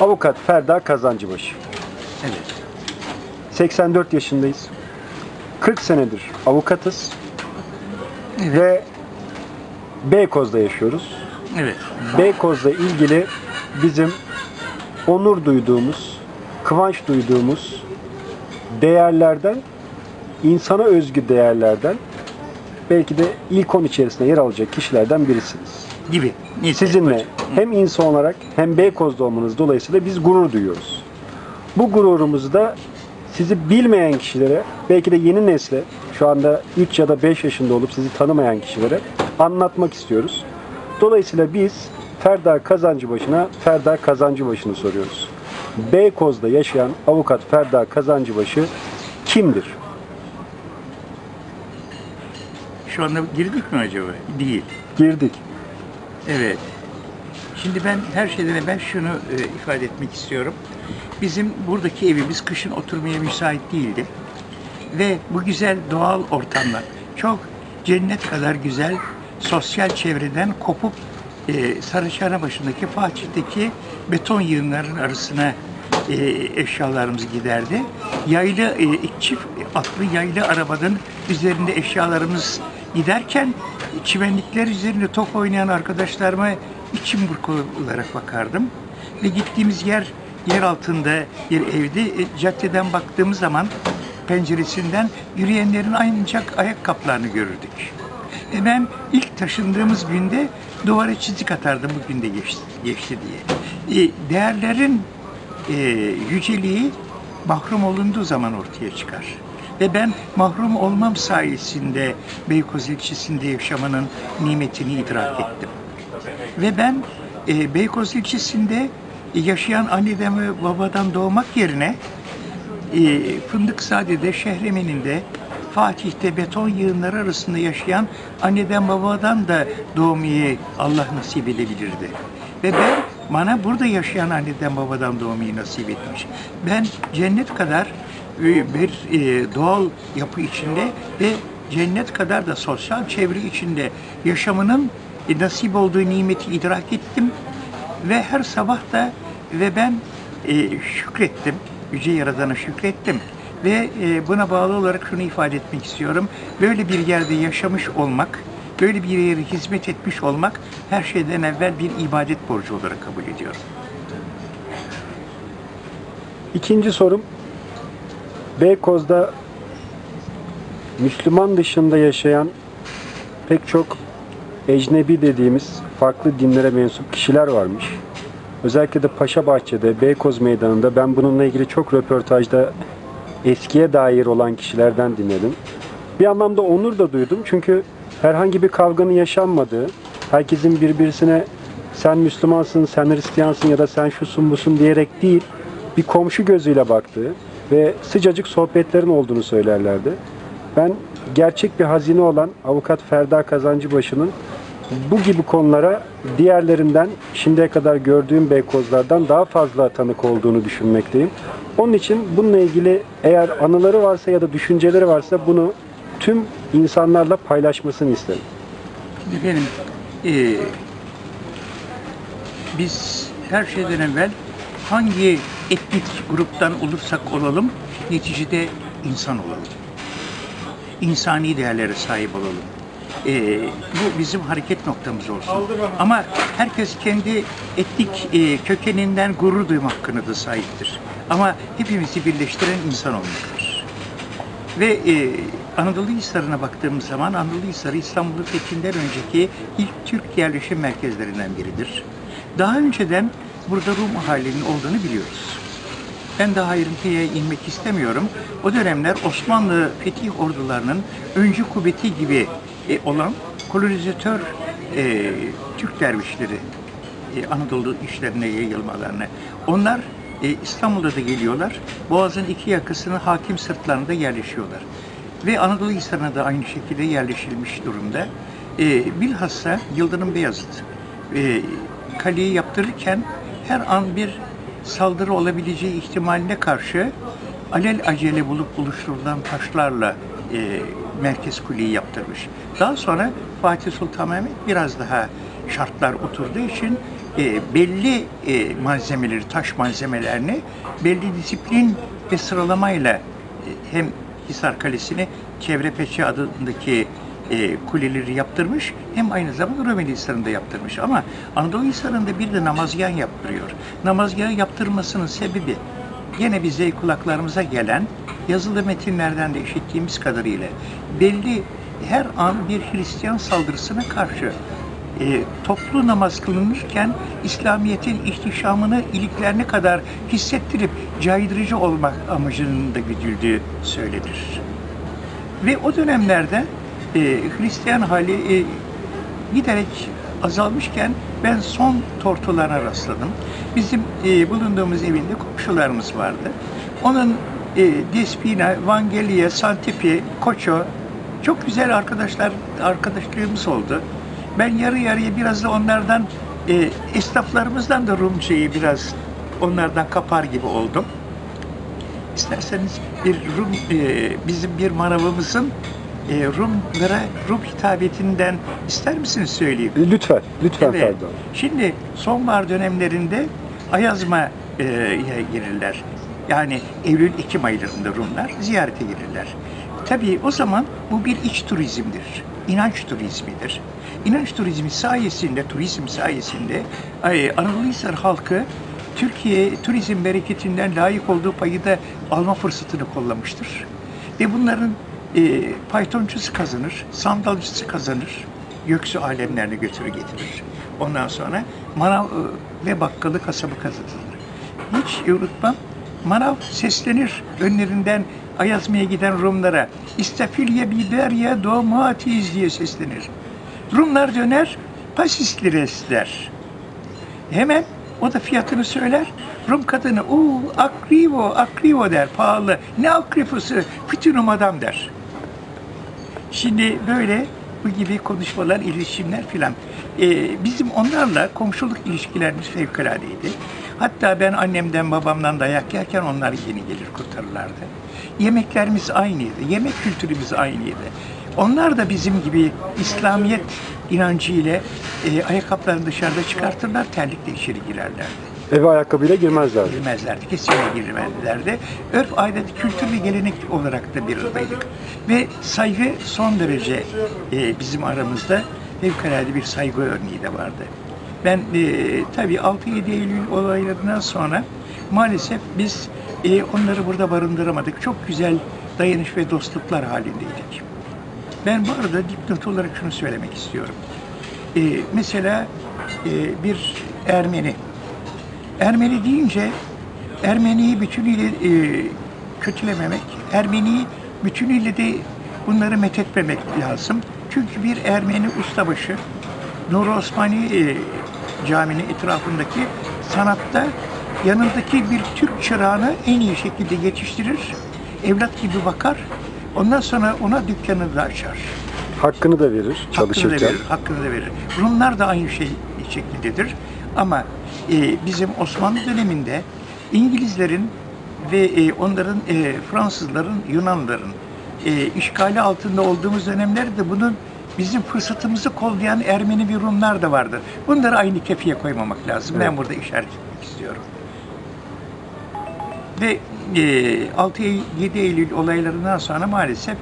Avukat Ferda Kazancıbaşı. Evet. 84 yaşındayız. 40 senedir avukatız Evet. ve Beykoz'da yaşıyoruz. Evet. Beykoz'la ilgili bizim onur duyduğumuz, kıvanç duyduğumuz değerlerden, insana özgü değerlerden belki de ilk 10 içerisinde yer alacak kişilerden birisiniz. Gibi. Neyse. Sizinle hem insan olarak hem Beykoz'da olmanız dolayısıyla biz gurur duyuyoruz. Bu gururumuzu da sizi bilmeyen kişilere, belki de yeni nesle, şu anda 3 ya da 5 yaşında olup sizi tanımayan kişilere anlatmak istiyoruz. Dolayısıyla biz Ferda Kazancıbaşı'na Ferda Kazancıbaşı'nı soruyoruz. Beykoz'da yaşayan avukat Ferda Kazancıbaşı kimdir? Şu anda girdik mi acaba? Değil. Girdik. Evet. Şimdi ben her şeyden evvel şunu e, ifade etmek istiyorum. Bizim buradaki evimiz kışın oturmaya müsait değildi. Ve bu güzel doğal ortamdan çok cennet kadar güzel sosyal çevreden kopup e, Sarıçhane başındaki Fatih'teki beton yığınların arasına e, eşyalarımız giderdi. Yaylı e, çift atlı yaylı arabanın üzerinde eşyalarımız giderken çimenlikler üzerinde top oynayan arkadaşlarıma içim burkularak bakardım. Ve gittiğimiz yer yer altında bir evdi. E, caddeden baktığımız zaman penceresinden yürüyenlerin ancak ayakkabılarını görürdük. E ben ilk taşındığımız günde duvara çizik atardım bu günde geçti, geçti diye. E, değerlerin e, yüceliği mahrum olunduğu zaman ortaya çıkar. Ve ben mahrum olmam sayesinde Beykoz ilçesinde yaşamanın nimetini idrak ettim. Ve ben e, Beykoz ilçesinde yaşayan anneden ve babadan doğmak yerine e, Fındıkzade'de, Şehremen'inde, Fatih'te beton yığınları arasında yaşayan anneden babadan da doğmayı Allah nasip edebilirdi. Ve ben bana burada yaşayan anneden babadan doğmayı nasip etmiş. Ben cennet kadar bir e, doğal yapı içinde ve cennet kadar da sosyal çevre içinde yaşamının e, nasip olduğu nimeti idrak ettim ve her sabah da ve ben e, şükrettim. Yüce Yaradan'a şükrettim. Ve e, buna bağlı olarak şunu ifade etmek istiyorum. Böyle bir yerde yaşamış olmak, böyle bir yere hizmet etmiş olmak her şeyden evvel bir ibadet borcu olarak kabul ediyorum. İkinci sorum Beykoz'da Müslüman dışında yaşayan pek çok ecnebi dediğimiz farklı dinlere mensup kişiler varmış. Özellikle de Paşabahçe'de, Beykoz Meydanı'nda ben bununla ilgili çok röportajda eskiye dair olan kişilerden dinledim. Bir anlamda onur da duydum çünkü herhangi bir kavganın yaşanmadığı, herkesin birbirisine sen Müslümansın, sen Hristiyansın ya da sen şusun busun diyerek değil, bir komşu gözüyle baktığı ve sıcacık sohbetlerin olduğunu söylerlerdi. Ben gerçek bir hazine olan avukat Ferda Kazancıbaşı'nın bu gibi konulara diğerlerinden şimdiye kadar gördüğüm Beykozlardan daha fazla tanık olduğunu düşünmekteyim. Onun için bununla ilgili eğer anıları varsa ya da düşünceleri varsa bunu tüm insanlarla paylaşmasını isterim. Efendim, e, biz her şeyden evvel hangi etnik gruptan olursak olalım, neticede insan olalım. İnsani değerlere sahip olalım. E, bu bizim hareket noktamız olsun. Ama herkes kendi etnik e, kökeninden gurur duyma hakkına da sahiptir. Ama hepimizi birleştiren insan olmaktır. Ve e, Anadolu Hisarı'na baktığımız zaman Anadolu Hisarı İstanbul'un fethinden önceki ilk Türk yerleşim merkezlerinden biridir. Daha önceden burada Rum ahalinin olduğunu biliyoruz. Ben daha ayrıntıya inmek istemiyorum. O dönemler Osmanlı fetih ordularının öncü kuvveti gibi e, olan kolonizatör e, Türk dervişleri e, Anadolu işlerine yayılmalarını. Onlar e, İstanbul'da da geliyorlar. Boğaz'ın iki yakasının hakim sırtlarında yerleşiyorlar. Ve Anadolu Hisarı'na da aynı şekilde yerleşilmiş durumda. E, bilhassa Yıldırım Beyazıt e, kaleyi yaptırırken her an bir saldırı olabileceği ihtimaline karşı alel acele bulup buluşturulan taşlarla e, merkez kuleyi yaptırmış. Daha sonra Fatih Sultan Mehmet biraz daha şartlar oturduğu için e, belli e, malzemeleri, taş malzemelerini belli disiplin ve sıralamayla e, hem Hisar Kalesi'ni Çevre Peçe adındaki e, kuleleri yaptırmış hem aynı zamanda Rumeli Hisarı'nda yaptırmış. Ama Anadolu Hisarı'nda bir de namazgah yaptırıyor. Namazgahı yaptırmasının sebebi gene bize kulaklarımıza gelen yazılı metinlerden de işittiğimiz kadarıyla belli her an bir Hristiyan saldırısına karşı e, toplu namaz kılınırken İslamiyet'in ihtişamını iliklerine kadar hissettirip caydırıcı olmak amacının da güdüldüğü söylenir. Ve o dönemlerde e, Hristiyan hali e, giderek azalmışken ben son tortularına rastladım. Bizim e, bulunduğumuz evinde komşularımız vardı. Onun e, Despina, Vangelia, Santipi, Koço çok güzel arkadaşlar arkadaşlığımız oldu. Ben yarı yarıya biraz da onlardan e, esnaflarımızdan da Rumcayı biraz onlardan kapar gibi oldum. İsterseniz bir Rum, e, bizim bir manavımızın e, Rumlara Rum hitabetinden ister misiniz söyleyeyim? E, Lütfen, lütfen Evet. Abi. Şimdi sonbahar dönemlerinde Ayazma'ya girirler. Yani Eylül-Ekim aylarında Rumlar ziyarete gelirler. Tabii o zaman bu bir iç turizmdir. İnanç turizmidir. İnanç turizmi sayesinde, turizm sayesinde ay, Anadolu Hisar halkı Türkiye turizm bereketinden layık olduğu payı da alma fırsatını kollamıştır. Ve bunların e, paytoncusu kazanır, sandalcısı kazanır, göksu alemlerine götürür getirir. Ondan sonra manav e, ve bakkalı kasabı kazanılır. Hiç unutmam, manav seslenir önlerinden Ayazma'ya giden Rumlara. İstafilye biberya domatiz diye seslenir. Rumlar döner, pasislires der. Hemen o da fiyatını söyler. Rum kadını, uuu akrivo, akrivo der, pahalı. Ne akrifosu, fütünüm adam der. Şimdi böyle bu gibi konuşmalar, iletişimler filan. Ee, bizim onlarla komşuluk ilişkilerimiz fevkaladeydi. Hatta ben annemden babamdan dayak yerken onlar yeni gelir kurtarırlardı. Yemeklerimiz aynıydı, yemek kültürümüz aynıydı. Onlar da bizim gibi İslamiyet inancı ile e, ayakkabılarını dışarıda çıkartırlar, terlikle içeri girerlerdi Eve ayakkabıyla girmezlerdi. girmezlerdi. Kesinlikle girmezlerdi. Örf, adet, kültür ve gelenek olarak da bir aradaydık. Ve saygı son derece e, bizim aramızda fevkalade bir saygı örneği de vardı. Ben e, tabii 6-7 Eylül olaylarından sonra maalesef biz e, onları burada barındıramadık. Çok güzel dayanış ve dostluklar halindeydik. Ben bu arada dipnot olarak şunu söylemek istiyorum. E, mesela e, bir Ermeni, Ermeni deyince Ermeniyi bütünüyle e, kötülememek, Ermeniyi bütünüyle de bunları methetmemek lazım. Çünkü bir Ermeni ustabaşı Nur Osmani e, caminin etrafındaki sanatta yanındaki bir Türk çırağını en iyi şekilde yetiştirir, evlat gibi bakar. Ondan sonra ona dükkanı da açar. Hakkını da verir Hakkını da çalışırken. verir, hakkını da verir. Rumlar da aynı şey şekildedir. Ama e, bizim Osmanlı döneminde İngilizlerin ve e, onların e, Fransızların, Yunanların e, işgali altında olduğumuz dönemlerde bunun bizim fırsatımızı kollayan Ermeni ve Rumlar da vardı. Bunları aynı kefeye koymamak lazım. Ben Evet. burada işaret etmek istiyorum. Ve e, 6-7 Eylül olaylarından sonra maalesef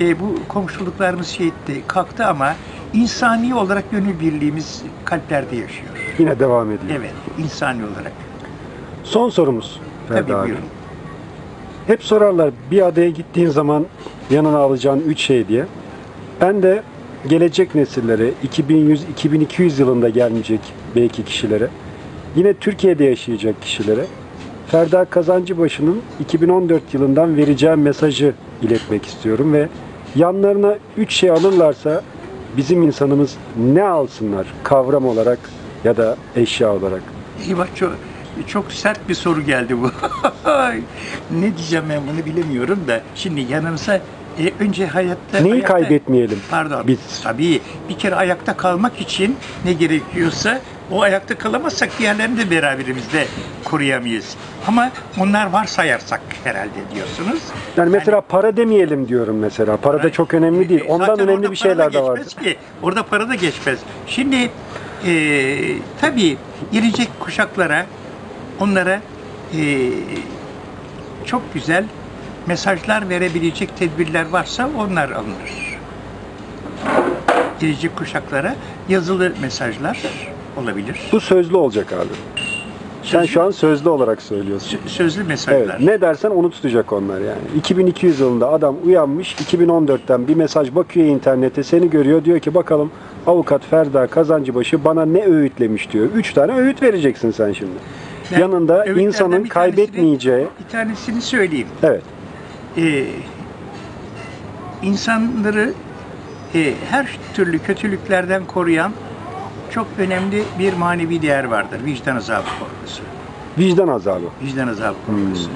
e, bu komşuluklarımız şey etti, kalktı ama insani olarak gönül birliğimiz kalplerde yaşıyor. Yine devam ediyor. Evet, insani olarak. Son sorumuz Ferdi Tabii abi. buyurun. Hep sorarlar bir adaya gittiğin zaman yanına alacağın üç şey diye. Ben de gelecek nesillere, 2100-2200 yılında gelmeyecek belki kişilere, yine Türkiye'de yaşayacak kişilere Ferda Kazancıbaşı'nın 2014 yılından vereceğim mesajı iletmek istiyorum ve yanlarına üç şey alırlarsa bizim insanımız ne alsınlar kavram olarak ya da eşya olarak. Eyvah çok, çok sert bir soru geldi bu. ne diyeceğim ben bunu bilemiyorum da. Şimdi yanımıza e, önce hayatta... Neyi ayakta- kaybetmeyelim Pardon. biz? Tabii bir kere ayakta kalmak için ne gerekiyorsa o ayakta kalamazsak diğerlerini de beraberimizde koruyamayız. Ama onlar var sayarsak herhalde diyorsunuz. Yani mesela para demeyelim diyorum mesela. Para da çok önemli değil. Ondan önemli bir şeyler de Ki. Orada para da geçmez. Şimdi Ee, tabii gelecek kuşaklara onlara ee, çok güzel mesajlar verebilecek tedbirler varsa onlar alınır. Gelecek kuşaklara yazılı mesajlar olabilir. Bu sözlü olacak abi. Sen Sözlü- şu an sözlü olarak söylüyorsun. Sö- sözlü mesajlar. Evet. Ne dersen onu tutacak onlar yani. 2200 yılında adam uyanmış. 2014'ten bir mesaj bakıyor internete. Seni görüyor. Diyor ki bakalım avukat Ferda Kazancıbaşı bana ne öğütlemiş diyor. Üç tane öğüt vereceksin sen şimdi. Ben Yanında insanın bir kaybetmeyeceği. Bir tanesini söyleyeyim. Evet. Ee, insanları e, her türlü kötülüklerden koruyan çok önemli bir manevi değer vardır. Vicdan azabı korkusu. Vicdan azabı. Vicdan azabı korkusu.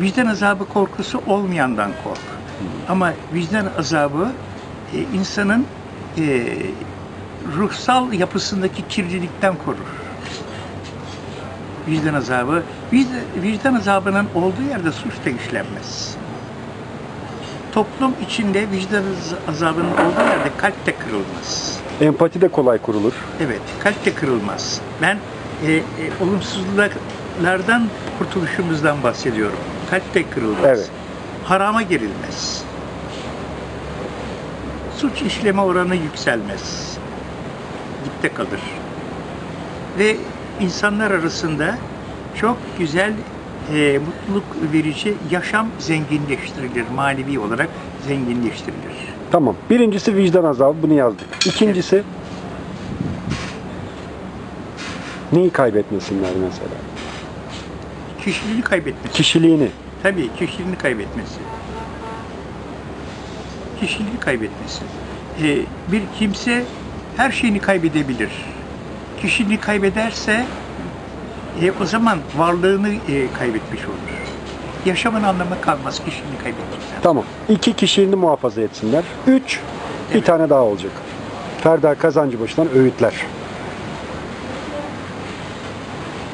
Vicdan azabı korkusu olmayandan kork. Ama vicdan azabı e, insanın e, ruhsal yapısındaki kirlilikten korur. Vicdan azabı, vicdan, vicdan azabının olduğu yerde suç da işlenmez. Toplum içinde vicdan az- azabının olduğu yerde kalp de kırılmaz. Empati de kolay kurulur. Evet, kalp de kırılmaz. Ben e, e, olumsuzluklardan kurtuluşumuzdan bahsediyorum. Kalp de kırılmaz. Evet. Harama girilmez. Suç işleme oranı yükselmez. Dipte kalır. Ve insanlar arasında çok güzel, e, mutluluk verici yaşam zenginleştirilir. Manevi olarak zenginleştirilir. Tamam. Birincisi vicdan azabı. Bunu yazdık. İkincisi neyi kaybetmesinler mesela? Kişiliğini kaybetmesi. Kişiliğini. Tabii kişiliğini kaybetmesi. Kişiliğini kaybetmesi. Ee, bir kimse her şeyini kaybedebilir. Kişiliğini kaybederse e, o zaman varlığını e, kaybetmiş olur. Yaşamın anlamı kalmaz kişiliğini kaybettikten. Tamam. İki kişiliğini muhafaza etsinler. Üç, bir Evet. tane daha olacak. Ferda Kazancıbaşı'dan öğütler.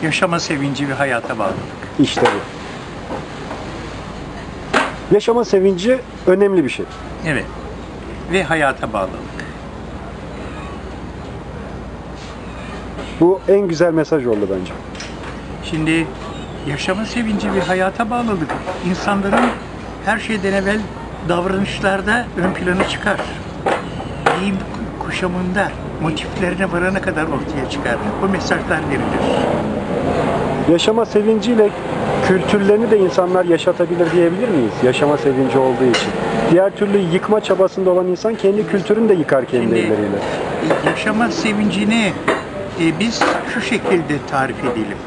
Yaşama sevinci ve hayata bağlılık. İşte bu. Yaşama sevinci önemli bir şey. Evet. Ve hayata bağlılık. Bu en güzel mesaj oldu bence. Şimdi yaşama sevinci ve hayata bağlılık insanların her şeyden evvel davranışlarda ön plana çıkar. Giyim kuşamında motiflerine varana kadar ortaya çıkar. Bu mesajlar verilir. Yaşama sevinciyle kültürlerini de insanlar yaşatabilir diyebilir miyiz? Yaşama sevinci olduğu için. Diğer türlü yıkma çabasında olan insan kendi kültürünü de yıkar kendi Şimdi- elleriyle. E, Yaşama sevincini e, biz şu şekilde tarif edelim.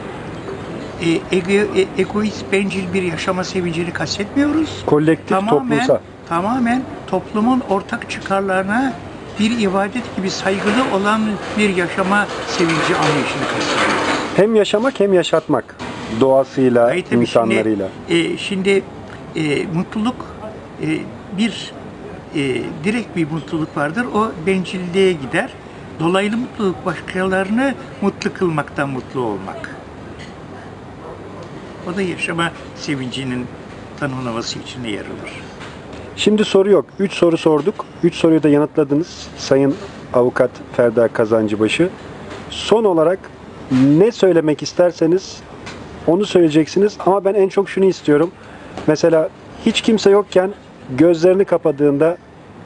E, ego- e, egoist, bencil bir yaşama sevincini kastetmiyoruz. Kolektif, toplumsal. Tamamen toplumun ortak çıkarlarına bir ibadet gibi saygılı olan bir yaşama sevinci anlayışını kastediyoruz. Hem yaşamak hem yaşatmak. Doğasıyla, Hayır, insanlarıyla. Şimdi, e, şimdi e, mutluluk e, bir e, direkt bir mutluluk vardır. O bencilliğe gider. Dolaylı mutluluk başkalarını mutlu kılmaktan mutlu olmak. O da yaşama sevincinin tanımlaması içine yer alır. Şimdi soru yok. Üç soru sorduk. Üç soruyu da yanıtladınız Sayın Avukat Ferda Kazancıbaşı. Son olarak ne söylemek isterseniz onu söyleyeceksiniz. Ama ben en çok şunu istiyorum. Mesela hiç kimse yokken gözlerini kapadığında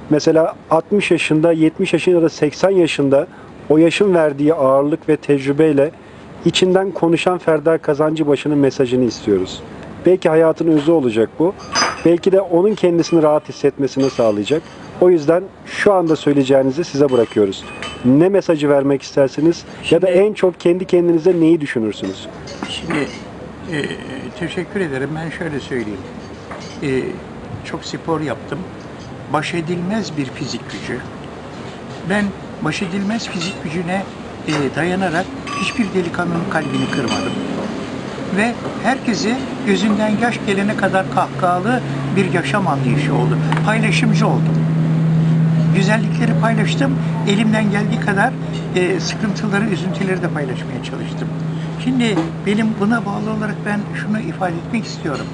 mesela 60 yaşında, 70 yaşında ya da 80 yaşında o yaşın verdiği ağırlık ve tecrübeyle içinden konuşan Ferda Kazancıbaşı'nın mesajını istiyoruz. Belki hayatın özü olacak bu. Belki de onun kendisini rahat hissetmesini sağlayacak. O yüzden şu anda söyleyeceğinizi size bırakıyoruz. Ne mesajı vermek istersiniz ya da Şimdi- en çok kendi kendinize neyi düşünürsünüz? Şimdi e, teşekkür ederim. Ben şöyle söyleyeyim. E, çok spor yaptım. Baş edilmez bir fizik gücü. Ben baş edilmez fizik gücüne e, dayanarak hiçbir delikanlının kalbini kırmadım. Ve herkese gözünden yaş gelene kadar kahkahalı bir yaşam anlayışı oldu. Paylaşımcı oldum güzellikleri paylaştım. Elimden geldiği kadar e, sıkıntıları, üzüntüleri de paylaşmaya çalıştım. Şimdi benim buna bağlı olarak ben şunu ifade etmek istiyorum.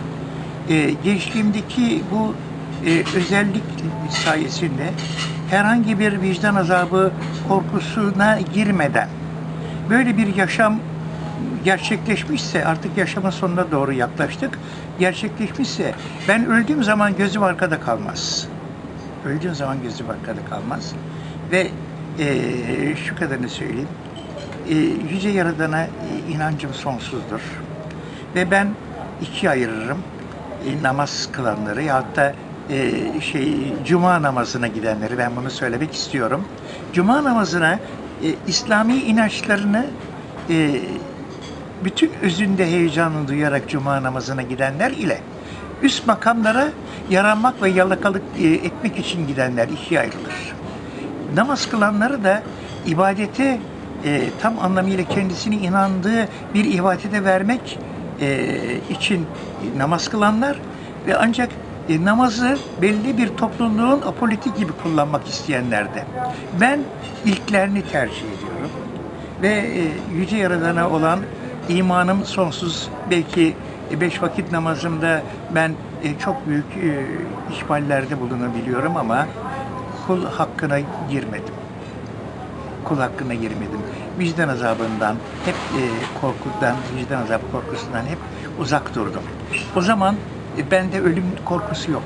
E, gençliğimdeki bu e, özellik sayesinde herhangi bir vicdan azabı korkusuna girmeden böyle bir yaşam gerçekleşmişse artık yaşama sonuna doğru yaklaştık. Gerçekleşmişse ben öldüğüm zaman gözüm arkada kalmaz. Öldüğüm zaman gözüm arkada kalmaz. Ve eee, şu kadarını söyleyeyim. Eee, Yüce Yaradan'a e, inancım sonsuzdur. Ve ben ikiye ayırırım. E, namaz kılanları ya da e, şey cuma namazına gidenleri ben bunu söylemek istiyorum. Cuma namazına e, İslami inançlarını e, bütün özünde heyecanını duyarak cuma namazına gidenler ile üst makamlara yaranmak ve yalakalık e, etmek için gidenler ikiye ayrılır. Namaz kılanları da ibadete e, tam anlamıyla kendisini inandığı bir ibadete vermek e, için namaz kılanlar ve ancak e, namazı belli bir topluluğun apolitik gibi kullanmak isteyenler de. Ben ilklerini tercih ediyorum ve e, Yüce Yaradan'a olan imanım sonsuz. Belki e, beş vakit namazımda ben e, çok büyük e, ihmallerde bulunabiliyorum ama kul hakkına girmedim. Kul hakkına girmedim. Vicdan azabından, hep e, korkudan, vicdan azabı korkusundan hep uzak durdum. O zaman bende ölüm korkusu yok.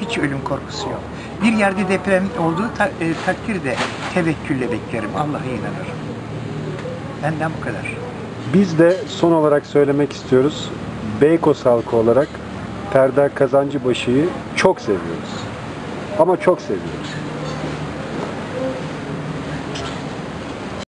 Hiç ölüm korkusu yok. Bir yerde deprem olduğu ta- e, takdirde tevekkülle beklerim. Allah'a inanırım. Benden bu kadar. Biz de son olarak söylemek istiyoruz. Beykoz halkı olarak Ferda Kazancıbaşı'yı çok seviyoruz. Ama çok seviyoruz.